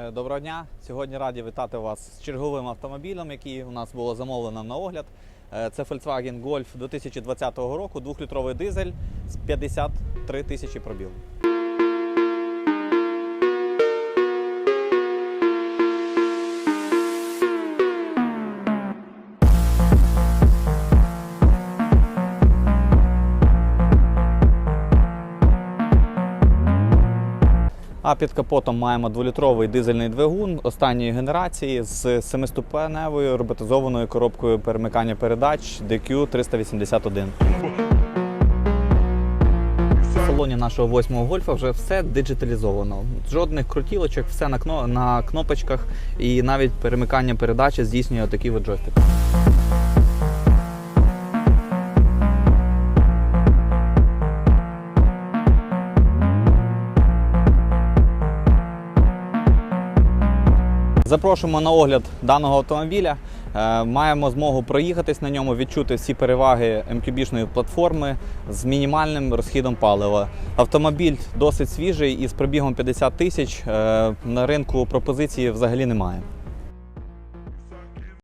Е, Доброго дня! Сьогодні раді вітати вас з черговим автомобілем, який у нас було замовлено на огляд. Е, Це Volkswagen Golf 2020 року, 2-літровий дизель з 53 тисячі пробіг. А під капотом маємо 2-літровий дизельний двигун останньої генерації з 7-ступеневою роботизованою коробкою перемикання передач DQ 381. В салоні нашого восьмого гольфа вже все диджиталізовано. Жодних крутілочок, все на, кно- на кнопочках і навіть перемикання передачі здійснює такий от джойстик. Запрошуємо на огляд даного автомобіля. Е, Маємо змогу проїхатись на ньому, відчути всі переваги MQB-шної платформи з мінімальним розхідом палива. Автомобіль досить свіжий і з пробігом 50 тисяч е, на ринку пропозиції взагалі немає.